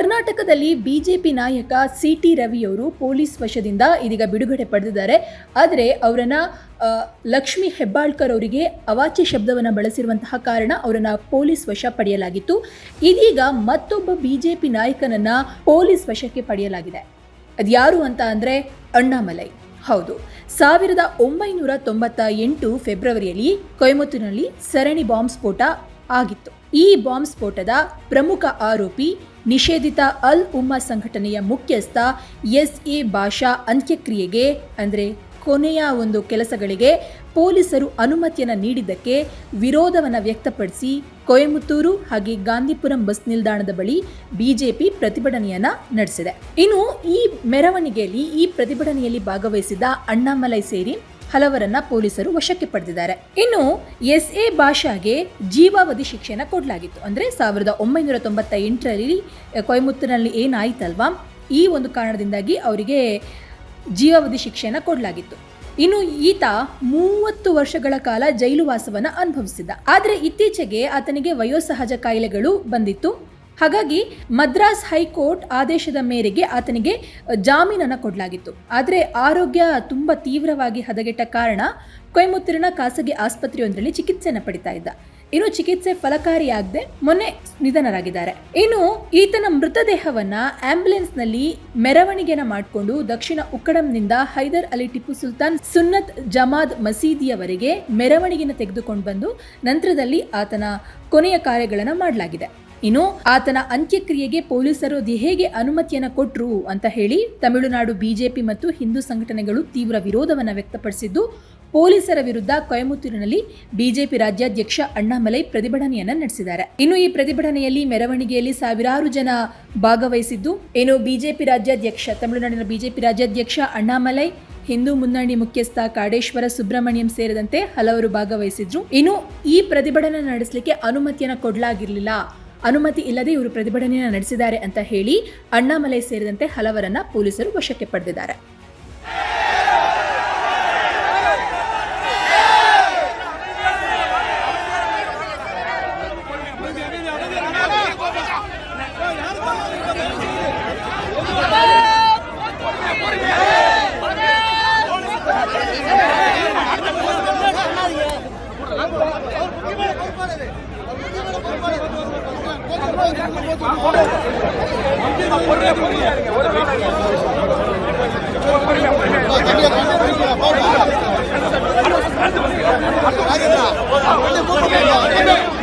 ಕರ್ನಾಟಕದಲ್ಲಿ ಬಿಜೆಪಿ ನಾಯಕ C T ರವಿಯವರು ಪೊಲೀಸ್ ವಶದಿಂದ ಇದೀಗ ಬಿಡುಗಡೆ ಪಡೆದಿದ್ದಾರೆ. ಆದರೆ ಅವರನ್ನು ಲಕ್ಷ್ಮಿ ಹೆಬ್ಬಾಳ್ಕರ್ ಅವರಿಗೆ ಅವಾಚ್ಯ ಶಬ್ದವನ್ನು ಬಳಸಿರುವಂತಹ ಕಾರಣ ಅವರನ್ನು ಪೊಲೀಸ್ ವಶ ಪಡೆಯಲಾಗಿತ್ತು. ಇದೀಗ ಮತ್ತೊಬ್ಬ ಬಿಜೆಪಿ ನಾಯಕನನ್ನ ಪೊಲೀಸ್ ವಶಕ್ಕೆ ಪಡೆಯಲಾಗಿದೆ. ಅದ್ಯಾರು ಅಂತ ಅಂದರೆ ಅಣ್ಣಾಮಲೈ. ಹೌದು, ಸಾವಿರದ ಒಂಬೈನೂರ ತೊಂಬತ್ತ ಎಂಟು ಫೆಬ್ರವರಿಯಲ್ಲಿ ಕೊಯಮತ್ತೂರಿನಲ್ಲಿ ಸರಣಿ ಬಾಂಬ್ ಸ್ಫೋಟ ಆಗಿತ್ತು. ಈ ಬಾಂಬ್ ಸ್ಫೋಟದ ಪ್ರಮುಖ ಆರೋಪಿ ನಿಷೇಧಿತ ಅಲ್ ಉಮ್ಮಾ ಸಂಘಟನೆಯ ಮುಖ್ಯಸ್ಥ ಎಸ್ ಎ ಬಾಷಾ ಅಂತ್ಯಕ್ರಿಯೆಗೆ, ಅಂದರೆ ಕೊನೆಯ ಒಂದು ಕೆಲಸಗಳಿಗೆ ಪೊಲೀಸರು ಅನುಮತಿಯನ್ನು ನೀಡಿದ್ದಕ್ಕೆ ವಿರೋಧವನ್ನು ವ್ಯಕ್ತಪಡಿಸಿ ಕೊಯಮತ್ತೂರು ಹಾಗೆ ಗಾಂಧಿಪುರಂ ಬಸ್ ನಿಲ್ದಾಣದ ಬಳಿ ಬಿಜೆಪಿ ಪ್ರತಿಭಟನೆಯನ್ನ ನಡೆಸಿದೆ. ಇನ್ನು ಈ ಮೆರವಣಿಗೆಯಲ್ಲಿ ಈ ಪ್ರತಿಭಟನೆಯಲ್ಲಿ ಭಾಗವಹಿಸಿದ ಅಣ್ಣಾಮಲೈ ಸೇರಿ ಹಲವರನ್ನ ಪೊಲೀಸರು ವಶಕ್ಕೆ ಪಡೆದಿದ್ದಾರೆ. ಇನ್ನು ಎಸ್ ಎ ಭಾಷಾಗೆ ಜೀವಾವಧಿ ಶಿಕ್ಷೆಯನ್ನು ಕೊಡಲಾಗಿತ್ತು. ಅಂದರೆ ಸಾವಿರದ ಒಂಬೈನೂರ ತೊಂಬತ್ತ ಎಂಟರಲ್ಲಿ ಕೊಯಮತ್ತೂರಿನಲ್ಲಿ ಏನಾಯ್ತಲ್ವಾ? ಈ ಒಂದು ಕಾರಣದಿಂದಾಗಿ ಅವರಿಗೆ ಜೀವಾವಧಿ ಶಿಕ್ಷೆಯನ್ನು ಕೊಡಲಾಗಿತ್ತು. ಇನ್ನು ಈತ ಮೂವತ್ತು ವರ್ಷಗಳ ಕಾಲ ಜೈಲುವಾಸವನ್ನು ಅನುಭವಿಸಿದ್ದ. ಆದರೆ ಇತ್ತೀಚೆಗೆ ಆತನಿಗೆ ವಯೋಸಹಜ ಕಾಯಿಲೆಗಳು ಬಂದಿತ್ತು. ಹಾಗಾಗಿ ಮದ್ರಾಸ್ ಹೈಕೋರ್ಟ್ ಆದೇಶದ ಮೇರೆಗೆ ಆತನಿಗೆ ಜಾಮೀನನ್ನು ಕೊಡಲಾಗಿತ್ತು. ಆದರೆ ಆರೋಗ್ಯ ತುಂಬ ತೀವ್ರವಾಗಿ ಹದಗೆಟ್ಟ ಕಾರಣ ಕೊಯಮುತ್ತೂರಿನ ಖಾಸಗಿ ಆಸ್ಪತ್ರೆಯೊಂದರಲ್ಲಿ ಚಿಕಿತ್ಸೆಯನ್ನು ಪಡಿತಾ ಇದ್ದ. ಇನ್ನು ಚಿಕಿತ್ಸೆ ಫಲಕಾರಿಯಾಗದೆ ಮೊನ್ನೆ ನಿಧನರಾಗಿದ್ದಾರೆ. ಇನ್ನು ಈತನ ಮೃತದೇಹವನ್ನ ಆಂಬ್ಯುಲೆನ್ಸ್ನಲ್ಲಿ ಮೆರವಣಿಗೆನ ಮಾಡಿಕೊಂಡು ದಕ್ಷಿಣ ಉಕ್ಕಡಂನಿಂದ ಹೈದರ್ ಅಲಿ ಟಿಪ್ಪು ಸುಲ್ತಾನ್ ಸುನ್ನತ್ ಜಮಾದ್ ಮಸೀದಿಯವರೆಗೆ ಮೆರವಣಿಗೆನ ತೆಗೆದುಕೊಂಡು ಬಂದು ನಂತರದಲ್ಲಿ ಆತನ ಕೊನೆಯ ಕಾರ್ಯಗಳನ್ನು ಮಾಡಲಾಗಿದೆ. ಇನ್ನು ಆತನ ಅಂತ್ಯಕ್ರಿಯೆಗೆ ಪೊಲೀಸರು ಹೇಗೆ ಅನುಮತಿಯನ್ನು ಕೊಟ್ಟರು ಅಂತ ಹೇಳಿ ತಮಿಳುನಾಡು ಬಿಜೆಪಿ ಮತ್ತು ಹಿಂದೂ ಸಂಘಟನೆಗಳು ತೀವ್ರ ವಿರೋಧವನ್ನು ವ್ಯಕ್ತಪಡಿಸಿದ್ದು, ಪೊಲೀಸರ ವಿರುದ್ಧ ಕೊಯಮತ್ತೂರಿನಲ್ಲಿ ಬಿಜೆಪಿ ರಾಜ್ಯಾಧ್ಯಕ್ಷ ಅಣ್ಣಾಮಲೈ ಪ್ರತಿಭಟನೆಯನ್ನ ನಡೆಸಿದ್ದಾರೆ. ಇನ್ನು ಈ ಪ್ರತಿಭಟನೆಯಲ್ಲಿ ಮೆರವಣಿಗೆಯಲ್ಲಿ ಸಾವಿರಾರು ಜನ ಭಾಗವಹಿಸಿದ್ದು ಏನು ಬಿಜೆಪಿ ರಾಜ್ಯಾಧ್ಯಕ್ಷ, ತಮಿಳುನಾಡಿನ ಬಿಜೆಪಿ ರಾಜ್ಯಾಧ್ಯಕ್ಷ ಅಣ್ಣಾಮಲೈ, ಹಿಂದೂ ಮುನ್ನಣಿ ಮುಖ್ಯಸ್ಥ ಕಾಡೇಶ್ವರ ಸುಬ್ರಹ್ಮಣ್ಯಂ ಸೇರಿದಂತೆ ಹಲವರು ಭಾಗವಹಿಸಿದ್ರು. ಇನ್ನು ಈ ಪ್ರತಿಭಟನೆ ನಡೆಸಲಿಕ್ಕೆ ಅನುಮತಿಯನ್ನು ಕೊಡಲಾಗಿರಲಿಲ್ಲ. ಅನುಮತಿ ಇಲ್ಲದೆ ಇವರು ಪ್ರತಿಭಟನೆಯನ್ನು ನಡೆಸಿದ್ದಾರೆ ಅಂತ ಹೇಳಿ ಅಣ್ಣಾಮಲೈ ಸೇರಿದಂತೆ ಹಲವರನ್ನ ಪೊಲೀಸರು ವಶಕ್ಕೆ ಪಡೆದಿದ್ದಾರೆ. அடுத்து அடுத்து அடுத்து